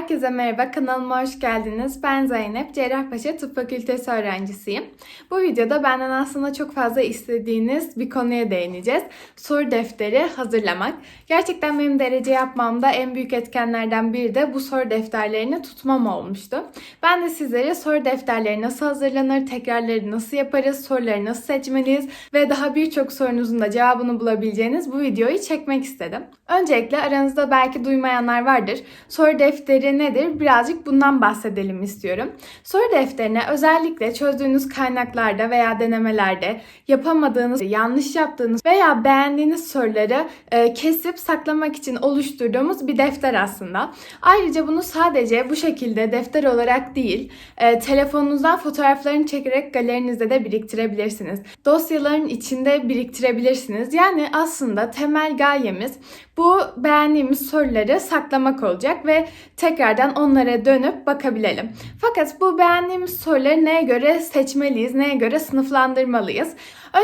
Herkese merhaba, kanalıma hoş geldiniz. Ben Zeynep, Cerrahpaşa Tıp Fakültesi öğrencisiyim. Bu videoda benden aslında çok fazla istediğiniz bir konuya değineceğiz. Soru defteri hazırlamak. Gerçekten benim derece yapmamda en büyük etkenlerden biri de bu soru defterlerini tutmam olmuştu. Ben de sizlere soru defterleri nasıl hazırlanır, tekrarları nasıl yaparız, soruları nasıl seçmeliyiz ve daha birçok sorunuzun da cevabını bulabileceğiniz bu videoyu çekmek istedim. Öncelikle aranızda belki duymayanlar vardır. Soru defteri nedir? Birazcık bundan bahsedelim istiyorum. Soru defterine özellikle çözdüğünüz kaynaklarda veya denemelerde yapamadığınız, yanlış yaptığınız veya beğendiğiniz soruları e, kesip saklamak için oluşturduğumuz bir defter aslında. Ayrıca bunu sadece bu şekilde defter olarak değil, e, telefonunuzdan fotoğraflarını çekerek galerinizde de biriktirebilirsiniz. Dosyaların içinde biriktirebilirsiniz. Yani aslında temel gayemiz bu beğendiğimiz soruları saklamak olacak ve tekrardan onlara dönüp bakabilelim. Fakat bu beğendiğimiz soruları neye göre seçmeliyiz, neye göre sınıflandırmalıyız?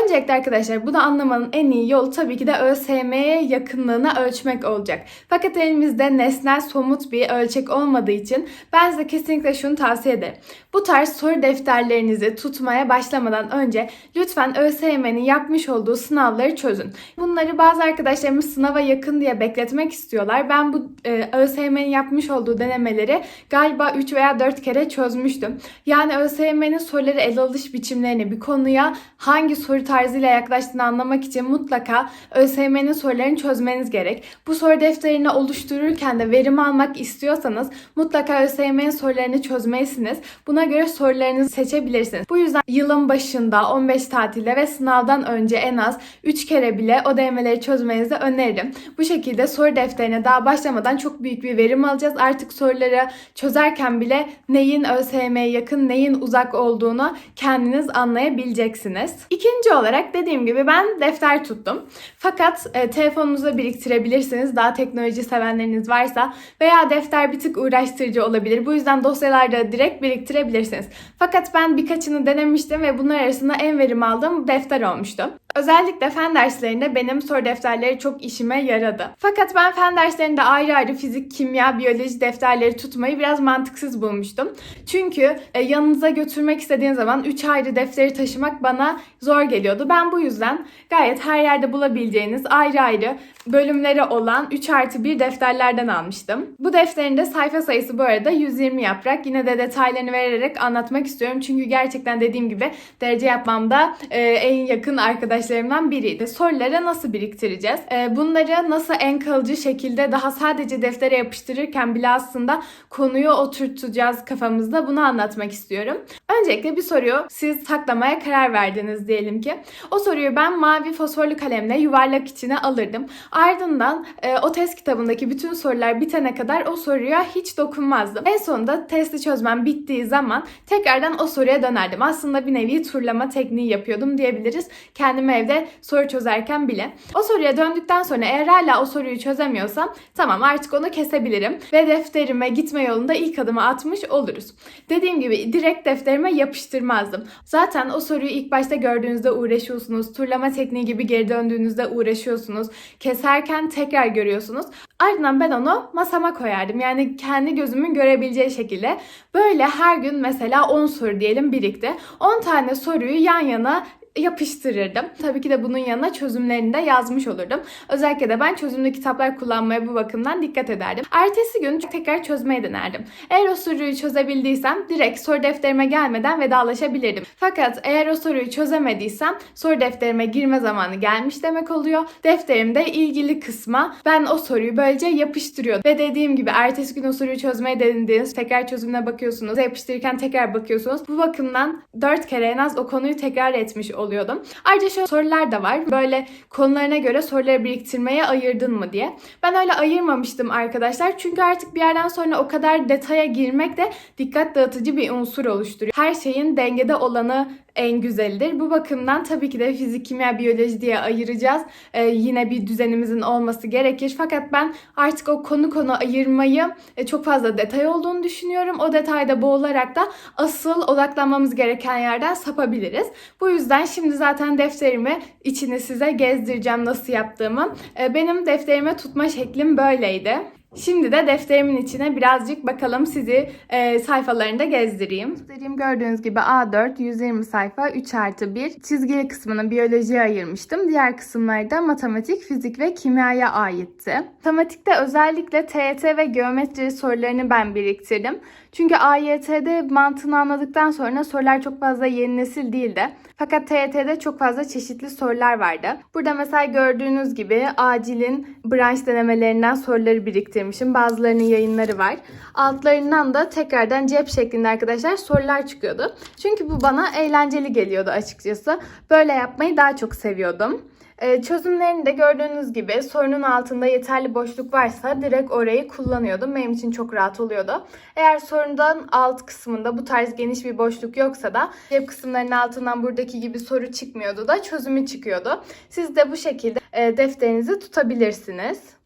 Öncelikle arkadaşlar bunu anlamanın en iyi yolu tabii ki de ÖSYM'ye yakınlığına ölçmek olacak. Fakat elimizde nesnel somut bir ölçek olmadığı için ben size kesinlikle şunu tavsiye ederim. Bu tarz soru defterlerinizi tutmaya başlamadan önce lütfen ÖSYM'nin yapmış olduğu sınavları çözün. Bunları bazı arkadaşlarımız sınava yakın diye bekletmek istiyorlar. Ben bu e, ÖSYM'nin yapmış olduğu denemeleri galiba 3 veya 4 kere çözmüştüm. Yani ÖSYM'nin soruları ele alış biçimlerini bir konuya hangi soru tarzıyla yaklaştığını anlamak için mutlaka ÖSYM'nin sorularını çözmeniz gerek. Bu soru defterini oluştururken de verim almak istiyorsanız mutlaka ÖSYM'nin sorularını çözmelisiniz. Buna göre sorularınızı seçebilirsiniz. Bu yüzden yılın başında 15 tatilde ve sınavdan önce en az 3 kere bile o denemeleri çözmenizi öneririm. Bu şekilde soru defterine daha başlamadan çok büyük bir verim alacağız. Artık soruları çözerken bile neyin ÖSYM'ye yakın, neyin uzak olduğunu kendiniz anlayabileceksiniz. İkinci olarak dediğim gibi ben defter tuttum. Fakat e, telefonunuza biriktirebilirsiniz. Daha teknoloji sevenleriniz varsa veya defter bir tık uğraştırıcı olabilir. Bu yüzden dosyalarda direkt biriktirebilirsiniz. Fakat ben birkaçını denemiştim ve bunlar arasında en verim aldığım defter olmuştu. Özellikle fen derslerinde benim soru defterleri çok işime yaradı. Fakat ben fen derslerinde ayrı ayrı fizik, kimya, biyoloji defterleri tutmayı biraz mantıksız bulmuştum. Çünkü e, yanınıza götürmek istediğiniz zaman 3 ayrı defteri taşımak bana zor geliyordu. Ben bu yüzden gayet her yerde bulabileceğiniz ayrı ayrı bölümleri olan 3 artı 1 defterlerden almıştım. Bu defterin de sayfa sayısı bu arada 120 yaprak. Yine de detaylarını vererek anlatmak istiyorum. Çünkü gerçekten dediğim gibi derece yapmamda e, en yakın arkadaşlarımdan biriydi. Soruları nasıl biriktireceğiz? E, bunları nasıl en kalıcı şekilde daha sadece deftere yapıştırırken bile aslında konuyu oturtacağız kafamızda bunu anlatmak istiyorum. Öncelikle bir soruyu siz saklamaya karar verdiniz diyelim ki. O soruyu ben mavi fosforlu kalemle yuvarlak içine alırdım. Ardından e, o test kitabındaki bütün sorular bitene kadar o soruya hiç dokunmazdım. En sonunda testi çözmem bittiği zaman tekrardan o soruya dönerdim. Aslında bir nevi turlama tekniği yapıyordum diyebiliriz. Kendimi evde soru çözerken bile. O soruya döndükten sonra eğer hala o soruyu çözemiyorsam tamam artık onu kesebilirim ve defterime gitme yolunda ilk adımı atmış oluruz. Dediğim gibi direkt defterime yapıştırmazdım. Zaten o soruyu ilk başta gördüğünüzde uğraşıyorsunuz. Turlama tekniği gibi geri döndüğünüzde uğraşıyorsunuz. Keserken tekrar görüyorsunuz. Ardından ben onu masama koyardım. Yani kendi gözümün görebileceği şekilde. Böyle her gün mesela 10 soru diyelim birikti. 10 tane soruyu yan yana yapıştırırdım. Tabii ki de bunun yanına çözümlerini de yazmış olurdum. Özellikle de ben çözümlü kitaplar kullanmaya bu bakımdan dikkat ederdim. Ertesi gün tekrar çözmeye denerdim. Eğer o soruyu çözebildiysem direkt soru defterime gelmeden vedalaşabilirdim. Fakat eğer o soruyu çözemediysem soru defterime girme zamanı gelmiş demek oluyor. Defterimde ilgili kısma ben o soruyu böylece yapıştırıyordum. Ve dediğim gibi ertesi gün o soruyu çözmeye denediğiniz tekrar çözümüne bakıyorsunuz. Yapıştırırken tekrar bakıyorsunuz. Bu bakımdan 4 kere en az o konuyu tekrar etmiş oluyordum. Ayrıca şöyle sorular da var. Böyle konularına göre soruları biriktirmeye ayırdın mı diye. Ben öyle ayırmamıştım arkadaşlar. Çünkü artık bir yerden sonra o kadar detaya girmek de dikkat dağıtıcı bir unsur oluşturuyor. Her şeyin dengede olanı en güzelidir. Bu bakımdan tabii ki de fizik, kimya, biyoloji diye ayıracağız. Ee, yine bir düzenimizin olması gerekir. Fakat ben artık o konu konu ayırmayı e, çok fazla detay olduğunu düşünüyorum. O detayda boğularak da asıl odaklanmamız gereken yerden sapabiliriz. Bu yüzden şimdi zaten defterimi içini size gezdireceğim nasıl yaptığımı. Ee, benim defterime tutma şeklim böyleydi. Şimdi de defterimin içine birazcık bakalım sizi e, sayfalarında gezdireyim. Defterim gördüğünüz gibi A4 120 sayfa 3 artı 1. Çizgili kısmını biyolojiye ayırmıştım. Diğer kısımları da matematik, fizik ve kimyaya aitti. Matematikte özellikle TYT ve geometri sorularını ben biriktirdim. Çünkü AYT'de mantığını anladıktan sonra sorular çok fazla yeni nesil değildi. Fakat TYT'de çok fazla çeşitli sorular vardı. Burada mesela gördüğünüz gibi acilin branş denemelerinden soruları biriktirmişim. Bazılarının yayınları var. Altlarından da tekrardan cep şeklinde arkadaşlar sorular çıkıyordu. Çünkü bu bana eğlenceli geliyordu açıkçası. Böyle yapmayı daha çok seviyordum. Ee, çözümlerini de gördüğünüz gibi sorunun altında yeterli boşluk varsa direkt orayı kullanıyordum. Benim için çok rahat oluyordu. Eğer sorundan alt kısmında bu tarz geniş bir boşluk yoksa da cep kısımlarının altından buradaki gibi soru çıkmıyordu da çözümü çıkıyordu. Siz de bu şekilde e, defterinizi tutabilirsiniz.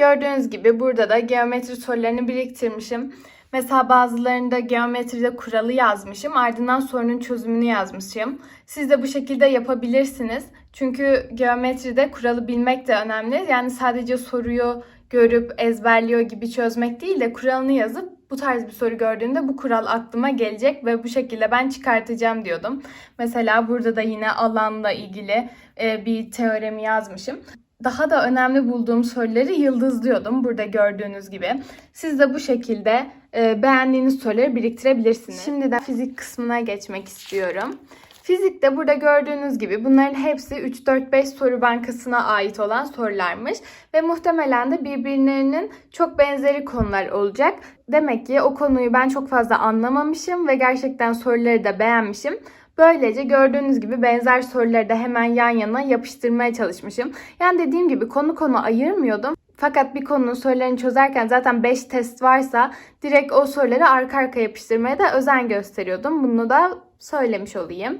Gördüğünüz gibi burada da geometri sorularını biriktirmişim. Mesela bazılarında geometride kuralı yazmışım. Ardından sorunun çözümünü yazmışım. Siz de bu şekilde yapabilirsiniz. Çünkü geometride kuralı bilmek de önemli. Yani sadece soruyu görüp ezberliyor gibi çözmek değil de kuralını yazıp bu tarz bir soru gördüğümde bu kural aklıma gelecek ve bu şekilde ben çıkartacağım diyordum. Mesela burada da yine alanla ilgili e, bir teoremi yazmışım daha da önemli bulduğum soruları yıldızlıyordum burada gördüğünüz gibi. Siz de bu şekilde e, beğendiğiniz soruları biriktirebilirsiniz. Şimdi de fizik kısmına geçmek istiyorum. Fizikte burada gördüğünüz gibi bunların hepsi 3-4-5 soru bankasına ait olan sorularmış. Ve muhtemelen de birbirlerinin çok benzeri konular olacak. Demek ki o konuyu ben çok fazla anlamamışım ve gerçekten soruları da beğenmişim. Böylece gördüğünüz gibi benzer soruları da hemen yan yana yapıştırmaya çalışmışım. Yani dediğim gibi konu konu ayırmıyordum. Fakat bir konunun sorularını çözerken zaten 5 test varsa direkt o soruları arka arka yapıştırmaya da özen gösteriyordum. Bunu da söylemiş olayım.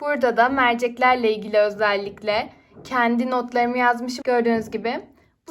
Burada da merceklerle ilgili özellikle kendi notlarımı yazmışım gördüğünüz gibi.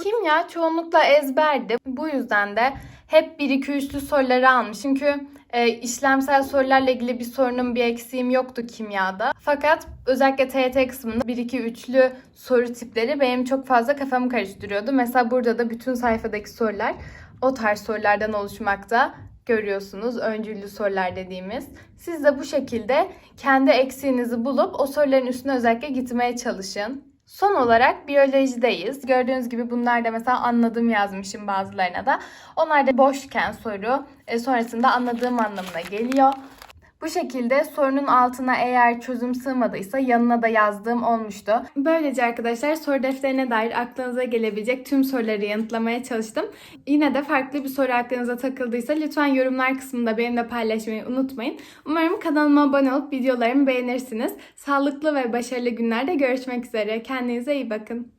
Kimya çoğunlukla ezberdi. Bu yüzden de hep 1-2-3'lü soruları almışım. Çünkü e, işlemsel sorularla ilgili bir sorunum, bir eksiğim yoktu kimyada. Fakat özellikle TYT kısmında 1-2-3'lü soru tipleri benim çok fazla kafamı karıştırıyordu. Mesela burada da bütün sayfadaki sorular o tarz sorulardan oluşmakta görüyorsunuz. Öncüllü sorular dediğimiz. Siz de bu şekilde kendi eksiğinizi bulup o soruların üstüne özellikle gitmeye çalışın. Son olarak biyolojideyiz. Gördüğünüz gibi bunlar da mesela anladım yazmışım bazılarına da. Onlar da boşken soru e, sonrasında anladığım anlamına geliyor. Bu şekilde sorunun altına eğer çözüm sığmadıysa yanına da yazdığım olmuştu. Böylece arkadaşlar soru defterine dair aklınıza gelebilecek tüm soruları yanıtlamaya çalıştım. Yine de farklı bir soru aklınıza takıldıysa lütfen yorumlar kısmında benimle paylaşmayı unutmayın. Umarım kanalıma abone olup videolarımı beğenirsiniz. Sağlıklı ve başarılı günlerde görüşmek üzere. Kendinize iyi bakın.